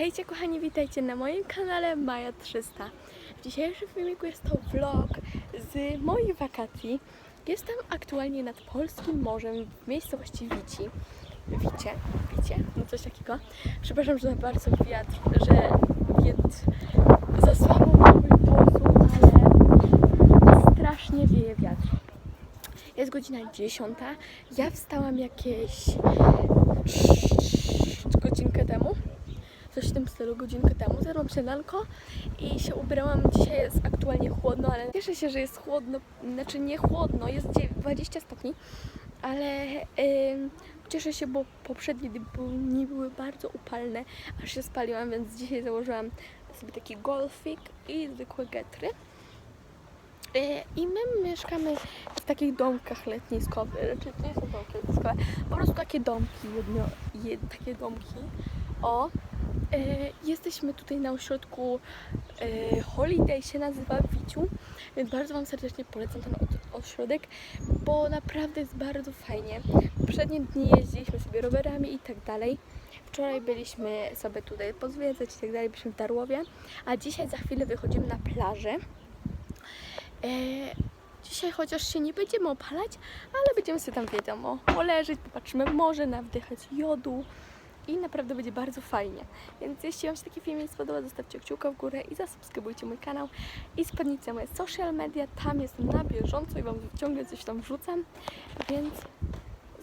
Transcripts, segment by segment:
Hejcie kochani, witajcie na moim kanale Maja 300. W dzisiejszym filmiku jest to vlog z moich wakacji. Jestem aktualnie nad Polskim Morzem w miejscowości Wici. Wicie? Wicie? No coś takiego. Przepraszam, że za bardzo wiatr, że wiatr za słabo mówi głosu, ale strasznie wieje wiatr. Jest godzina 10. Ja wstałam jakieś godzinkę temu. Coś w tym stylu, godzinkę temu. Zjadłam śniadanko i się ubrałam. Dzisiaj jest aktualnie chłodno, ale cieszę się, że jest chłodno. Znaczy nie chłodno, jest dzie- 20 stopni, ale ym, cieszę się, bo poprzednie dni były bardzo upalne, aż się spaliłam, więc dzisiaj założyłam sobie taki golfik i zwykłe getry. E, I my mieszkamy w takich domkach letniskowych, znaczy to nie są domki letniskowe, po prostu takie domki, jedno, jed, takie domki. O, jesteśmy tutaj na ośrodku e, Holiday się nazywa Wiciu, więc bardzo Wam serdecznie polecam ten od- ośrodek, bo naprawdę jest bardzo fajnie. Poprzednie dni jeździliśmy sobie rowerami i tak dalej. Wczoraj byliśmy sobie tutaj pozwiedzać i tak dalej, byliśmy w Darłowie, a dzisiaj za chwilę wychodzimy na plażę. E, dzisiaj chociaż się nie będziemy opalać, ale będziemy sobie tam, wiadomo, poleżeć, popatrzymy w morze, nawdychać jodu i naprawdę będzie bardzo fajnie. Więc jeśli Wam się taki filmik spodobał, zostawcie kciuka w górę i zasubskrybujcie mój kanał i spadnijcie moje social media, tam jestem na bieżąco i Wam ciągle coś tam wrzucam, więc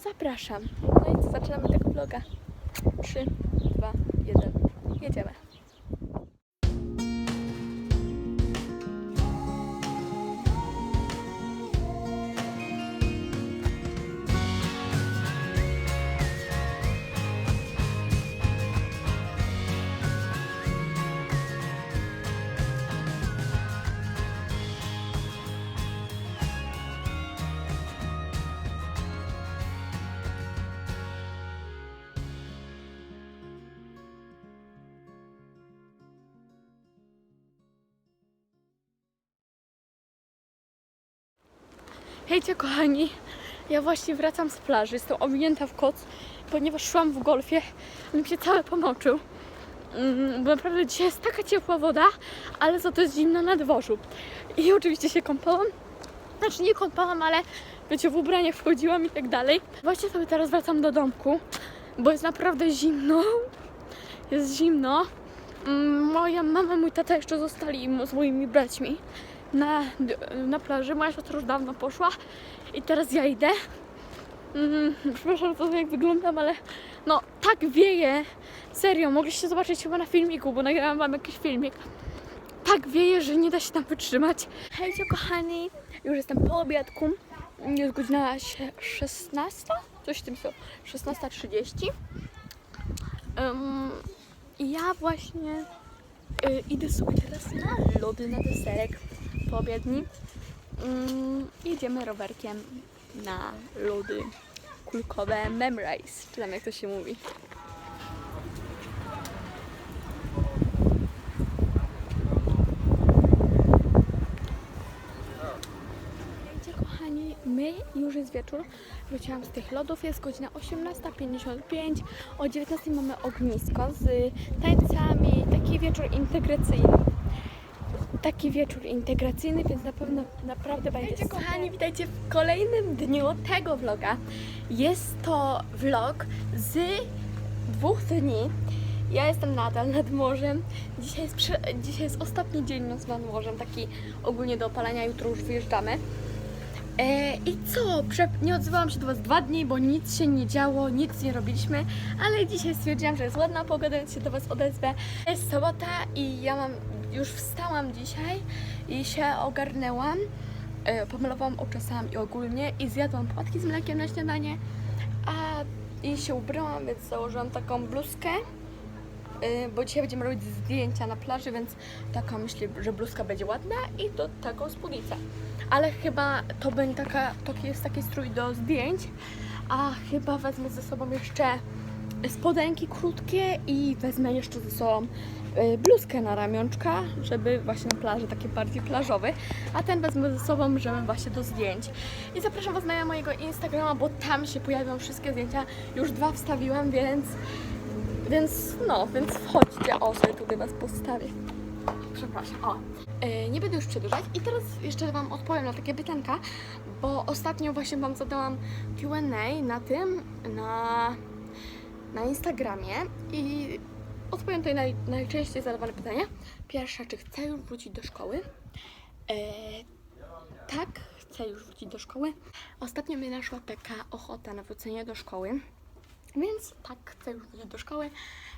zapraszam. No i co, zaczynamy tego vloga. 3, 2, 1, jedziemy. Hejcie kochani, ja właśnie wracam z plaży, jestem owinięta w koc, ponieważ szłam w golfie, on mi się cały pomoczył. Mm, Bo naprawdę dzisiaj jest taka ciepła woda, ale za to jest zimno na dworzu. I oczywiście się kąpałam, znaczy nie kąpałam, ale wiecie, w ubraniach wchodziłam i tak dalej. Właśnie sobie teraz wracam do domku, bo jest naprawdę zimno, jest zimno. Mm, Moja mama, mój tata jeszcze zostali z moimi braćmi na, na plaży. Moja siostra już dawno poszła i teraz ja idę. Mm, przepraszam za to, jak wyglądam, ale no tak wieje. Serio, mogliście zobaczyć chyba na filmiku, bo nagrałam wam jakiś filmik. Tak wieje, że nie da się tam wytrzymać. Hejcie kochani, już jestem po obiadku. Jest godzina sie- 16, coś w tym stylu, 16.30. Um, ja właśnie y, idę sobie teraz na lody, na deserek po obiadni. Mm, jedziemy rowerkiem na lody kulkowe Memrise, czy tam jak to się mówi. Kochani, my już jest wieczór. Wróciłam z tych lodów, jest godzina 18.55. O 19 mamy ognisko z tańcami, taki wieczór integracyjny. Taki wieczór integracyjny, więc na pewno naprawdę będzie super. Kochani, witajcie w kolejnym dniu tego vloga. Jest to vlog z dwóch dni. Ja jestem nadal nad morzem. Dzisiaj jest, dzisiaj jest ostatni dzień nas nad morzem, taki ogólnie do opalania, jutro już wyjeżdżamy. E, I co? Nie odzywałam się do Was dwa dni, bo nic się nie działo, nic nie robiliśmy, ale dzisiaj stwierdziłam, że jest ładna pogoda, więc się do Was odezwę. Jest sobota i ja mam, już wstałam dzisiaj i się ogarnęłam. E, pomalowałam oczesami i ogólnie i zjadłam płatki z mlekiem na śniadanie, a i się ubrałam, więc założyłam taką bluzkę. Y, bo dzisiaj będziemy robić zdjęcia na plaży, więc taka myślę, że bluzka będzie ładna i do taką spódnicę. Ale chyba to będzie taka, to jest taki strój do zdjęć, a chyba wezmę ze sobą jeszcze spodenki krótkie i wezmę jeszcze ze sobą bluzkę na ramionczka, żeby właśnie na plaży, taki bardziej plażowy, a ten wezmę ze sobą, żeby właśnie do zdjęć. I zapraszam Was na mojego Instagrama, bo tam się pojawią wszystkie zdjęcia. Już dwa wstawiłam, więc Więc no, więc wchodźcie, o sobie tutaj was postawię. Przepraszam, o. E, nie będę już przedłużać i teraz jeszcze Wam odpowiem na takie pytanka, bo ostatnio właśnie Wam zadałam Q&A na tym, na, na Instagramie i odpowiem tutaj na naj, najczęściej zadawane pytania. Pierwsza, czy chcę już wrócić do szkoły? E, tak, chcę już wrócić do szkoły. Ostatnio mnie naszła taka ochota na wrócenie do szkoły. Więc tak, chcę już wrócić do szkoły,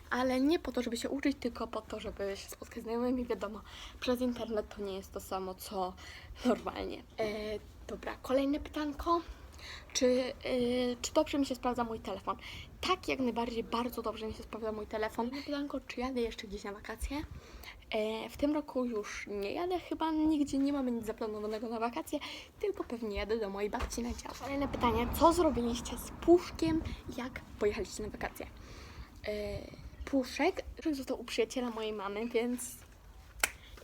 ale nie po to, żeby się uczyć, tylko po to, żeby się spotkać z znajomymi. Wiadomo, przez internet to nie jest to samo, co normalnie. E, dobra, kolejne pytanko. Czy, e, czy dobrze mi się sprawdza mój telefon? Tak, jak najbardziej, bardzo dobrze mi się sprawdza mój telefon. Pytanko, czy jadę jeszcze gdzieś na wakacje? E, w tym roku już nie jadę, chyba nigdzie nie mamy nic zaplanowanego na wakacje, tylko pewnie jadę do mojej babci na działkę. Kolejne pytanie, co zrobiliście z puszkiem, jak pojechaliście na wakacje? E, puszek został u przyjaciela mojej mamy, więc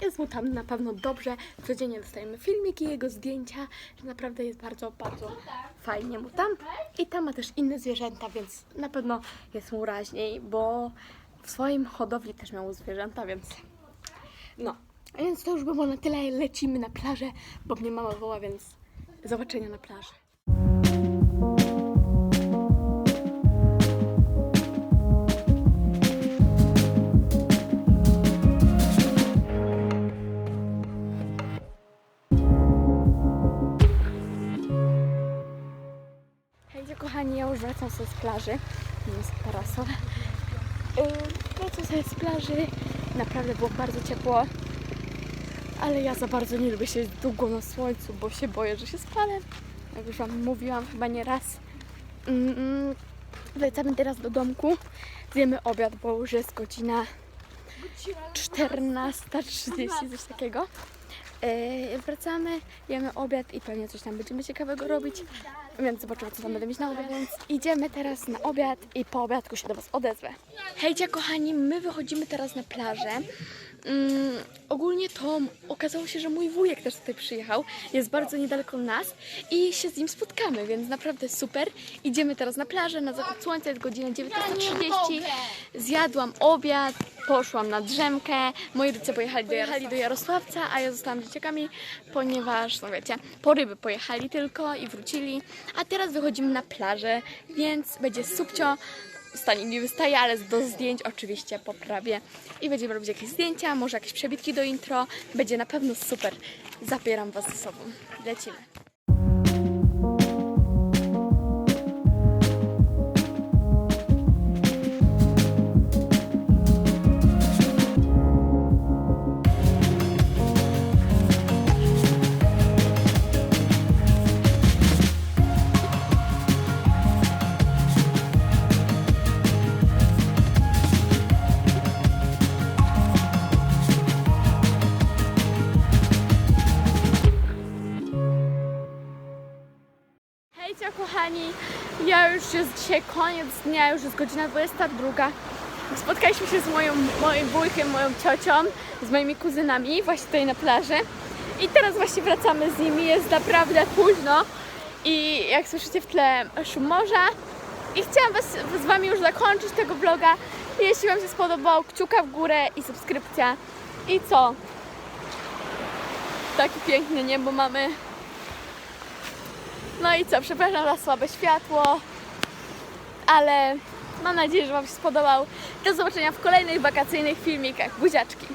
jest mu tam na pewno dobrze. Codziennie dostajemy filmiki, jego zdjęcia, naprawdę jest bardzo, bardzo fajnie mu tam. I tam ma też inne zwierzęta, więc na pewno jest mu raźniej, bo w swoim hodowli też miał zwierzęta, więc no. Więc to już było na tyle. Lecimy na plażę, bo mnie mama woła, więc zobaczenia na plaży. Wracam sobie z plaży. Jest parasol. Yy, Wracam sobie z plaży. Naprawdę było bardzo ciepło. Ale ja za bardzo nie lubię siedzieć długo na słońcu, bo się boję, że się spalę. Jak już Wam mówiłam chyba nie raz. Mm, Wracamy teraz do domku. Zjemy obiad, bo już jest godzina 14.30, coś takiego. Yy, wracamy, jemy obiad i pewnie coś tam będziemy ciekawego robić. Więc zobaczymy, co tam będę mieć na obiad. Więc idziemy teraz na obiad i po obiadku się do Was odezwę. Hejcie kochani, my wychodzimy teraz na plażę. Mm, ogólnie to okazało się, że mój wujek też tutaj przyjechał. Jest bardzo niedaleko nas i się z nim spotkamy, więc naprawdę super. Idziemy teraz na plażę, na zachód słońca, jest godzina 19.30. Zjadłam obiad, poszłam na drzemkę. Moi rodzice pojechali do, Jarosławca. do Jarosławca, a ja zostałam z dzieciakami, ponieważ, no wiecie, po ryby pojechali tylko i wrócili. A teraz wychodzimy na plażę, więc będzie subcio. Stanie mi wystaje, ale do zdjęć oczywiście poprawię. I będziemy robić jakieś zdjęcia, może jakieś przebitki do intro. Będzie na pewno super. Zabieram Was ze sobą. Lecimy. Dzisiaj koniec dnia, już jest godzina 22. Spotkaliśmy się z moją, moim wujkiem, moją ciocią, z moimi kuzynami właśnie tutaj na plaży. I teraz właśnie wracamy z nimi, jest naprawdę późno i jak słyszycie w tle szum morza. I chciałam was, z Wami już zakończyć tego vloga. Jeśli Wam się spodobał, kciuka w górę i subskrypcja. I co? Taki piękny niebo mamy. No i co, przepraszam za słabe światło, ale mam nadzieję, że Wam się spodobał. Do zobaczenia w kolejnych wakacyjnych filmikach. Buziaczki!